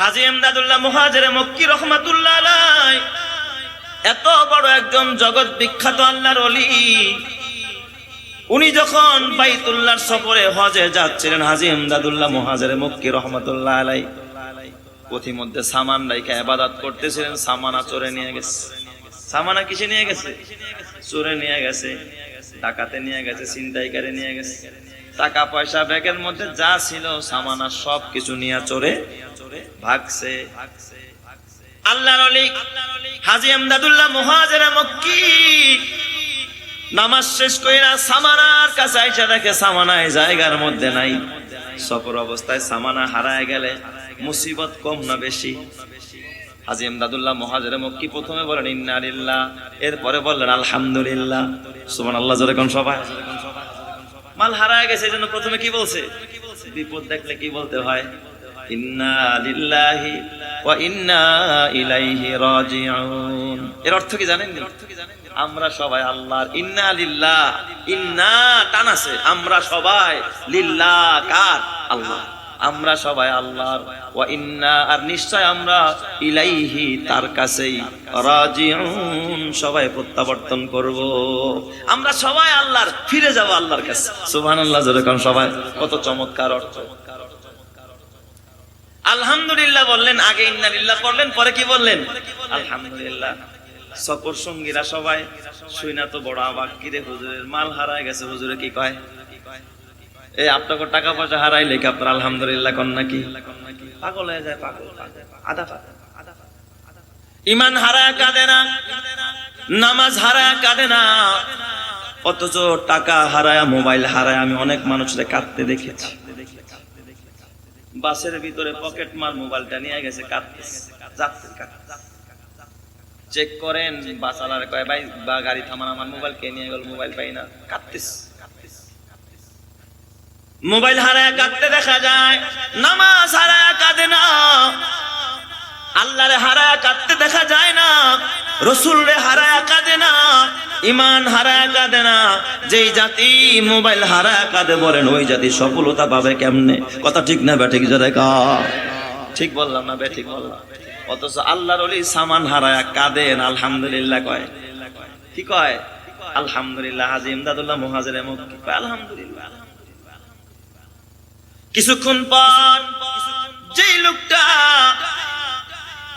হাজি এমদাদুল্লাহ মুহাজের মক্কি রহমাতুল্লাহ এত বড় একজন জগৎ বিখ্যাত আল্লাহর অলি উনি যখন বাইতুল্লাহর সফরে হজে যাচ্ছিলেন, হাজি এমদাদুল্লাহ মুহাজের মক্কি রহমাতুল্লাহ আলাই পথিমধ্যে সামান রাইখা আবাদত করতেছিলেন, সামানা চোরে নিয়ে গেছে। সামানা কিসে নিয়ে গেছে? চোরে নিয়ে গেছে, টাকাতে নিয়ে গেছে, ছিনতাইকারে নিয়ে গেছে। টাকা পয়সা ব্যাগের মধ্যে যা ছিল, সামানা সব কিছু নিয়ে চোরে ভাগছে। আল্লাহর অলি হাজি আমদাদুল্লাহ মুহাজির মক্কি। নামাজ শেষ কইরা সামানার কাছে আইসা দেখে সামানা এই জায়গার মধ্যে নাই। সফর অবস্থায় সামানা হারায় গেলে মুসিবত কম না বেশি। হাজি আমদাদুল্লাহ মহাজের মক্কি প্রথমে বলেন, ইন্না লিল্লাহ। এরপরে বললেন, আলহামদুলিল্লাহ। সুবহান আল্লাহ জোরে কোন সবাই? মাল হারায় গেছে, এই জন্য প্রথমে কি বলছে? বিপদ দেখলে কি বলতে হয়? ইন্না লিল্লাহি ইন্না ইলাইহি এর অর্থ কি জানেন আমরা সবাই আল্লাহর ইন্না ইন্না আছে। আমরা সবাই কার? আল্লাহ। আমরা সবাই আল্লাহর ওয়া ইন্না আর নিশ্চয় আমরা ইলাইহি তার কাছেই রাজিউন। সবাই প্রত্যাবর্তন করব। আমরা সবাই আল্লাহর, ফিরে যাব আল্লাহর কাছে। সুবহানাল্লাহ, যেরকম সবাই। কত চমৎকার অর্থ। আলহামদুলিল্লাহ বললেন আগে ইন্নালিল্লাহ করলেন পরে কি বললেন? আলহামদুলিল্লাহ। সফর সঙ্গীরা সবাই শুই না তো বড় আবাক কিরে হুজুরের মাল হারায় গেছে হুজুরে কি কয়? এই আপনাকে টাকা পয়সা হারাইলে কি আপনার আলহামদুলিল্লাহ কন নাকি? পাগল হয়ে যায় পাগল আদা পাগল ইমান হারা কাঁদে না নামাজ হারা কাঁদে না অথচ টাকা হারায় মোবাইল হারায় আমি অনেক মানুষদের কাঁদতে দেখেছি। বাসের ভিতরে পকেট মার মোবাইলটা নিয়ে গেছে চেক করেন, বাস আলার কয়, ভাই, বা গাড়ি থামান, আমার মোবাইল কে নিয়ে গেল? মোবাইল পাই না। কাঁদতেছে মোবাইল হারায় কাঁদতে দেখা যায়, নামাজ হারায় কাঁদে না। আল্লাহরে হারায় কাঁদতে দেখা যায় না রসুল রে হারায় কাঁদে না। ইমান হারায় কাঁদে না। যেই জাতি মোবাইল হারায় কাঁদে বলেন, ওই জাতি সফলতা পাবে কেমনে? কথা ঠিক না ব্যাঠিক জোরে কা। ঠিক বললাম না ব্যাঠিক বললাম। অথচ আল্লাহর ওলি সামান হারায় কাঁদেন, আলহামদুলিল্লাহ কয়। কি কয়? আলহামদুলিল্লাহ, হাজি ইমদাদুল্লাহ মুহাজির আলহামদুলিল্লাহ। কিছুক্ষণ পর যেই লোকটা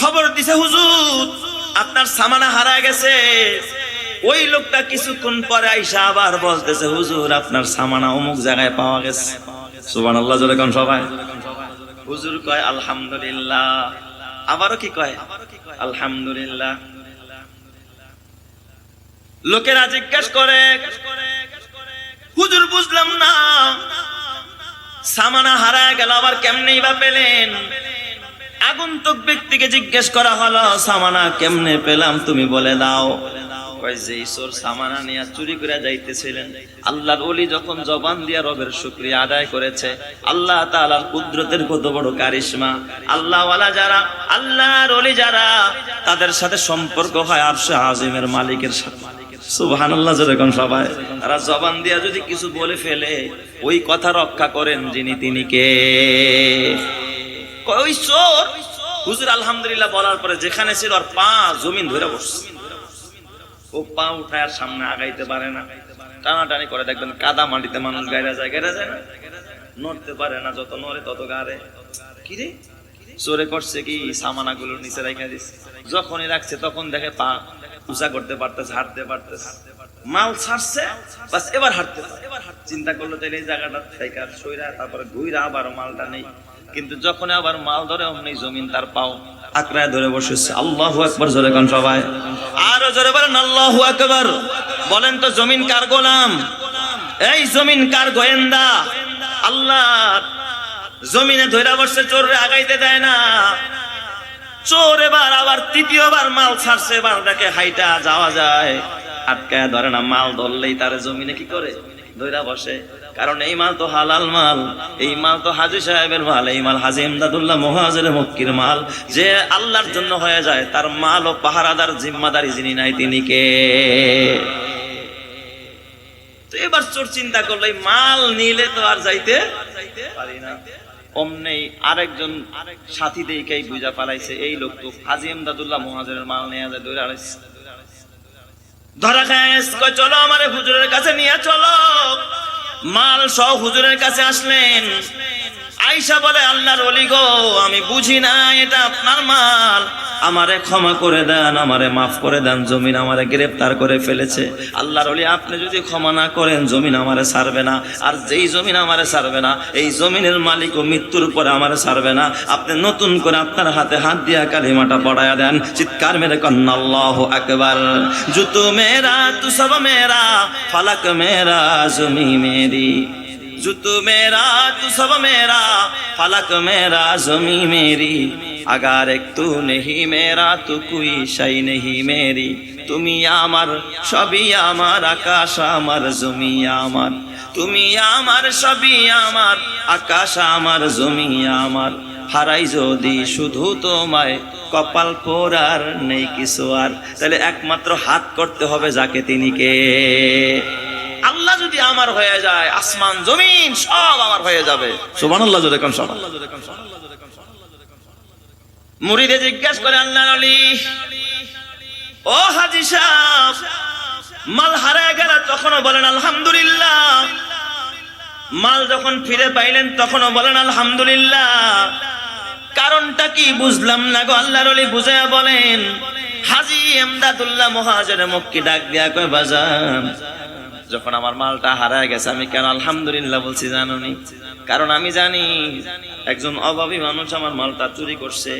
খবর দিছে, হুজুর, আপনার সামানা হারায় গেছে। ওই লোকটা কিছুক্ষণ পরে আইসা আবার বলতেছে, হুজুর, আপনার সামানা অমুক জায়গায় পাওয়া গেছে। সুবান আল্লাহ জোরে কোন সবাই। হুজুর কয়, আলহামদুলিল্লাহ। আবারও কি কয়, আলহামদুলিল্লাহ। লোকেরা জিজ্ঞেস করে, হুজুর, বুঝলাম না। সামানা হারায় গেল, আবার কেমনেই বা পেলেন? আগন্তুক ব্যক্তিকে জিজ্ঞেস করা হলো, সামানা কেমনে পেলাম তুমি বলে দাও। কয় যে, ঈশ্বর সামানা নিয়ে চুরি করে যাইতেছিলেন। আল্লাহর ওলি যখন জবান দিয়া রবের শুক্রিয়া আদায় করেছে, আল্লাহ তাআলার কুদরতের কত বড় কারিশমা। আল্লাহ ওয়ালা যারা, আল্লাহর ওলি যারা, তাদের সাথে সম্পর্ক হয় আরশে আজিমের মালিকের সাথে। সুবহানাল্লাহ যেরকম সবাই। তারা জবান দিয়া যদি কিছু বলে ফেলে, ওই কথা রক্ষা করেন যিনি তিনি কে? ওই চোর? হুজুর আলহামদুলিল্লাহ বলার পরে যেখানে ছিল আর পা জমিন ধরে বসছে। ও পা উঠায় সামনে আগাইতে পারে না। টানাটানি করে দেখবেন কাদা মাটিতে মানুষ গাইরা যায় গাইরা যায় না? নড়তে পারে না, যত নড়ে তত গাড়ে। কি রে? চোরে করছে কি? সামানা গুলো নিচে রেখে দিচ্ছে যখনই রাখছে তখন দেখে পা উঁচা করতে পারতেছে, হাঁটতে পারতেছে। মাল ছাড়ছে, বাস এবার হাঁটতে পারে। চিন্তা করল তাহলে এই জায়গাটা থেকে সইরা তারপরে ঘুইরা আবার মালটা নেই। কিন্তু যখন আবার মাল ধরে, অমনি জমিন তার পাও। আকড়ায় ধরে বসেছে। আল্লাহু আকবার, জোরে কান সবাই। আরও জোরে বলেন, আল্লাহু আকবার। বলেন তো, জমিন কার গোলাম? এই জমিন কার গোয়েন্দা? আল্লাহ, জমিনে ধরে চোরে আগাইতে দেয় না। চোর এবার আবার তৃতীয়বার মাল ছাড়ছে, এবার দেখে হাইটা যাওয়া যায়। আটকায় ধরে না, মাল ধরলেই তার জমিনে কি করে? ধইরা বসে। কারণ এই মাল তো হালাল মাল, এই মাল তো হাজি সাহেবের মাল, এই মাল হাজি ইমদাদুল্লাহ মহাজের মক্কির মাল। যে আল্লাহর জন্য হয়ে যায়, তার মাল ও পাহারাদার জিম্মাদারি যিনি নাই তিনি কে? তো এবার চোর চিন্তা করল মাল নিলে তো আর যাইতে পারি না। অমনেই আরেকজন সাথী দেইকাই বুঝা পালাইছে, এই লোক তো হাজি এমদাদুল্লাহ মহাজনের মাল নিয়ে যায়, দৌড়ে আড়াইছে। ধরা খায় চলো আমারে হুজুরের কাছে নিয়ে চলো। মাল সহ হুজুরের কাছে আসলেন। আইসা বলে, আল্লাহর অলি গো, আমি বুঝি না, এটা আপনার মাল। আমারে ক্ষমা করে দেন, আমারে মাফ করে দেন, জমিন আমারে গ্রেফতার করে ফেলেছে। আল্লাহর অলি আপনি যদি ক্ষমা না করেন, জমিন আমারে সারবে না। আর যেই জমিন আমারে সারবে না, এই জমিনের মালিক ও মৃত্যুর পরে আমারে সারবে না। আপনি নতুন করে আপনার হাতে হাত দিয়া কালিমাটা পড়ায়া দেন। চিৎকার মেরে কন্নাল্লাহ আল্লাহ জুতু মেরা তু সব মেরা ফলক মেরা জমি মেরি জুতু মেরা তু সব মেরা ফলক মেরা জমি মেরি আগার একটু নেহি মেরা তু কুই সাই নেহি মেরি। তুমি আমার, সবই আমার, আকাশ আমার, জমি আমার। তুমি আমার, সবই আমার, আকাশ আমার, জমি আমার। হারাই যদি শুধু তোমায়, কপাল পোড়ার নেই কিছু আর। তাহলে একমাত্র হাত করতে হবে যাকে তিনি কে। আল্লাহ যদি আমার হয়ে যায়, আসমান, জমিন, সব আমার হয়ে যাবে। সুবান আল্লাহ যদি সব। আল্লাহ যদি মুরিদে জিজ্ঞেস করে আল্লাহ আলী ও হাজি সাহেব, মাল হারায় গেল তখনও বলেন আলহামদুলিল্লাহ। মাল যখন ফিরে পাইলেন তখনও বলেন আলহামদুলিল্লাহ। কারণটা কি বুঝলাম না গো? আল্লাহর বুঝাইয়া বলেন, হাজি এমদাদুল্লাহ মহাজের মক্কি ডাক দিয়া কয়, বাজান, যখন আমার মালটা হারায় গেছে, আমি কেন আলহামদুলিল্লাহ বলছি জানুনি কারণ আমি জানি, একজন অভাবী মানুষ আমার মালটা চুরি করছে।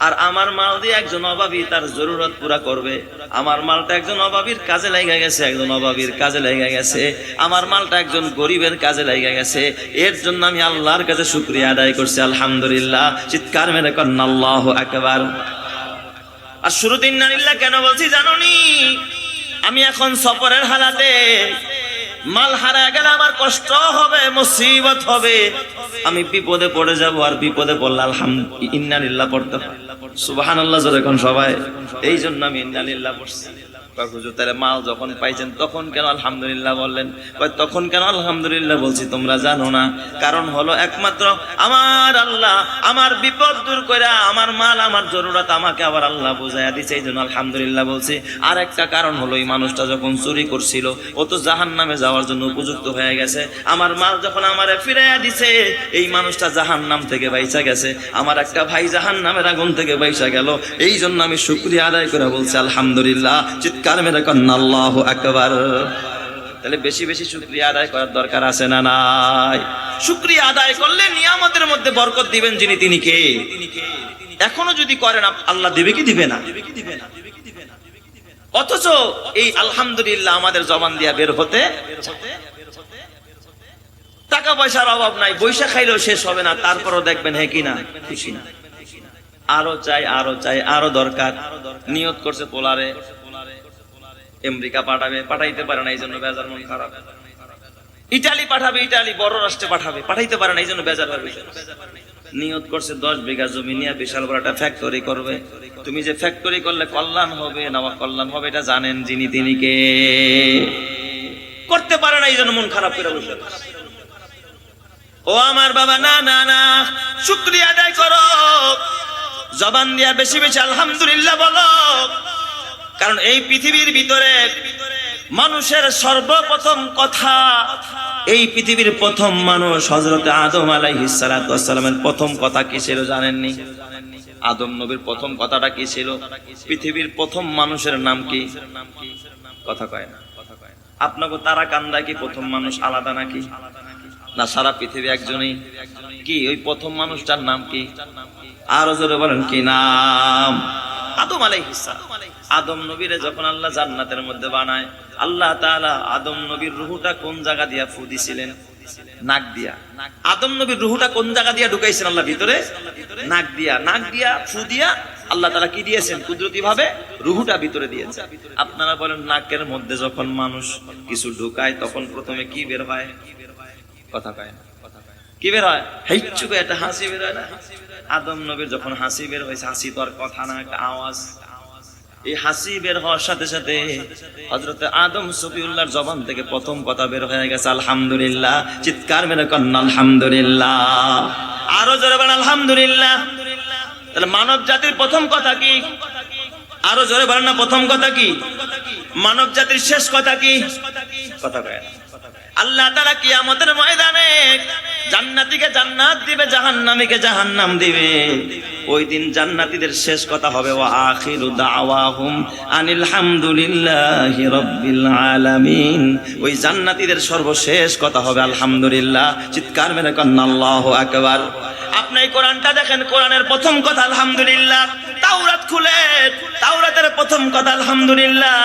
আর আমার মাল দিয়ে একজন অভাবী তার জরুরত পুরা করবে। আমার মালটা একজন অভাবীর কাজে লেগে গেছে, একজন অভাবীর কাজে লেগে গেছে। আমার মালটা একজন গরিবের কাজে লেগে গেছে। এর জন্য আমি আল্লাহর কাছে শুক্রিয়া আদায় করছি, আলহামদুলিল্লাহ। চিৎকার মেরে কন্যা আল্লাহ একবার আর শুরুতে ইন্নালিল্লাহ কেন বলছি জানোনি? আমি এখন সফরের হালাতে মাল হারা গেলে আমার কষ্ট হবে, মুসিবত হবে। আমি বিপদে পড়ে যাব আর বিপদে পড়লে আলহামদুলিল্লাহ পড়তে সুবহানাল্লাহ আল্লাহ এখন সবাই। এই জন্য আমি ইন্নালিল্লাহ পড়ছি। তাহলে মাল যখন পাইছেন তখন কেন আলহামদুলিল্লাহ বললেন? তখন কেন আলহামদুলিল্লাহ বলছি তোমরা জানো না। কারণ হলো একমাত্র আমার আল্লাহ, আমার বিপদ দূর করে আমার মাল, আমার জরুরত আমাকে আবার আল্লাহ বুঝাইয়া দিছে এই জন্য আলহামদুলিল্লাহ বলছি। আর একটা কারণ হলো, এই মানুষটা যখন চুরি করছিল, ও তো জাহান নামে যাওয়ার জন্য উপযুক্ত হয়ে গেছে। আমার মাল যখন আমারে ফিরাইয়া দিছে, এই মানুষটা জাহান নাম থেকে বাইসা গেছে। আমার একটা ভাই জাহান নামের আগুন থেকে বাইসা গেল। এই জন্য আমি শুক্রিয়া আদায় করে বলছি, আলহামদুলিল্লাহ। চিৎকার মেরে আল্লাহ একবার তাহলে বেশি বেশি শুক্রিয়া আদায় করার দরকার আছে না নাই? শুক্রিয়া আদায় করলে নিয়ামতের মধ্যে বরকত দিবেন যিনি, তিনি কে? এখনও যদি করেন আল্লাহ দিবে দিবে না? অথচ এই আলহামদুলিল্লাহ আমাদের জবান দিয়া বের হতে টাকা পয়সার অভাব নাই বৈশা খাইলেও শেষ হবে না, তারপরও দেখবেন হ্যাঁ কিনা খুশি না। আরও চাই আরও চাই, আরও দরকার। নিয়ত করছে পোলারে। আমেরিকা পাঠাবে, পাঠাইতে পারে না এই জন্য বেজার মন খারাপ। ইটালি পাঠাবে, ইটালি বড় রাষ্ট্রে পাঠাবে, পাঠাইতে পারে না এই জন্য বেজার হবে নিয়ত করছে দশ বিঘা জমি নিয়ে বিশাল বড় একটা ফ্যাক্টরি করবে। তুমি যে ফ্যাক্টরি করলে কল্যাণ হবে না কল্যাণ হবে, এটা জানেন যিনি, তিনি কে? করতে পারে না এই জন্য মন খারাপ করে বসে ও আমার বাবা, না না না, শুক্রিয়া আদায় করো। জবান দিয়া বেশি বেশি আলহামদুলিল্লাহ বলো। কারণ এই পৃথিবীর ভিতরে মানুষের সর্বপ্রথম কথা, এই পৃথিবীর প্রথম মানুষ হজরতে আদম আলাইহিসালামের প্রথম কথা কি ছিল জানেননি? আদম নবীর প্রথম কথাটা কি ছিল? পৃথিবীর প্রথম মানুষের নাম কি? কথা কয় না। আপনাকে তারা কান্দা কি প্রথম মানুষ আলাদা নাকি? না, সারা পৃথিবী একজনই। কি, ওই প্রথম মানুষটার নাম কি? আরও জোরে বলেন, কি নাম? আদম আলাইহিসসালাম আদম নবীরে যখন আল্লাহ জান্নাতের মধ্যে বানায়, আল্লাহ তাআলা আদম নবীর রুহুটা কোন জায়গা দিয়া ফু দিছিলেন? নাক দিয়া। আদম নবীর রুহুটা কোন জায়গা দিয়া ঢুকাইছেন আল্লাহ ভিতরে? নাক দিয়া। নাক দিয়া, ফু দিয়া আল্লাহ তাআলা কি দিয়েছেন? কুদরতি ভাবে রুহুটা ভিতরে দিয়েছে আপনারা বলেন, নাকের মধ্যে যখন মানুষ কিছু ঢুকায়, তখন প্রথমে কি বের হয়? কথা কয় কি বের হয়? হেচ্ছু করে একটা হাসি বের হয় না? আদম নবীর যখন হাসি বের হয়েছে, হাসি তো আর কথা না, একটা আওয়াজ। এই হাসি বের হওয়ার সাথে সাথে হজরতে আদম সফিউল্লাহর জবান থেকে প্রথম কথা বের হয়ে গেছে, আলহামদুলিল্লাহ। চিৎকার মেরে কন্যা, আলহামদুলিল্লাহ। আরও জোরে বলেন, আলহামদুলিল্লাহ। তাহলে মানব জাতির প্রথম কথা কি? আরও জোরে বলেন না, প্রথম কথা কি? মানব জাতির শেষ কথা কি? কথা কয়। আল্লাহ তারা কিয়ামতের ময়দানে জান্নাতীকে জান্নাত দিবে, জাহান্নামীকে জাহান্নাম দিবে। ওই দিন জান্নাতীদের শেষ কথা হবে ও আখিরু দাওয়াহুম আনিল হামদুলিল্লাহি রাব্বিল আলামিন। ওই জান্নাতীদের সর্বশেষ কথা হবে, আলহামদুলিল্লাহ। চিৎকার মেরে কন্না আল্লাহু আকবার। আপনি কোরআনটা দেখেন, কোরআনের প্রথম কথা, আলহামদুলিল্লাহ। তাওরাত খুলে, তাওরাতের প্রথম কথা, আলহামদুলিল্লাহ।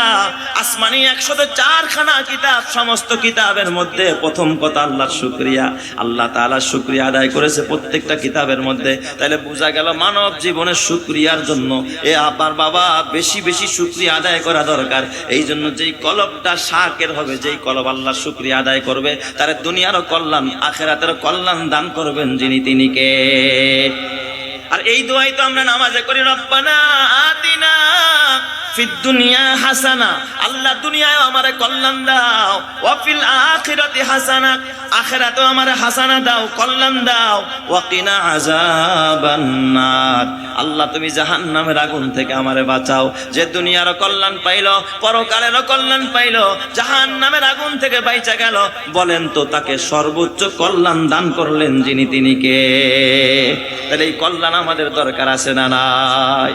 আসমানি একশত চারখানা কিতাব, সমস্ত কিতাবের মধ্যে প্রথম কথা, আল্লাহর শুক্রিয়া। আল্লাহ তাআলার শুক্রিয়া আদায় করেছে প্রত্যেকটা কিতাবের মধ্যে। তাহলে বোঝা গেল মানব জীবনের শুক্রিয়ার জন্য এ আপার বাবা বেশি বেশি শুক্রিয়া আদায় করা দরকার। এই জন্য যেই কলবটা শাকের হবে, যেই কলব আল্লাহর শুক্রিয়া আদায় করবে, তার দুনিয়ারও কল্যাণ, আখেরাতেরও কল্যাণ দান করবেন যিনি তিনি কে। আর এই দোয়াই তো আমরা নামাজে করি রব্বানা আতিনা দুনিয়া হাসানা, আল্লাহ দুনিয়ায় আমারে কল্যাণ দাও। হাসানা হাসানা দাও দাও। ওয়া কিনা আযাবান আল্লাহ তুমি জাহান্নামের আগুন থেকে আমারে বাঁচাও। যে দুনিয়ারও কল্যাণ পাইলো, পরকালেরও কল্যাণ পাইলো, জাহান্নামের আগুন থেকে বাইচা গেল, বলেন তো তাকে সর্বোচ্চ কল্যাণ দান করলেন যিনি তিনি কে? তাহলে এই কল্যাণ আমাদের দরকার আছে না নাই?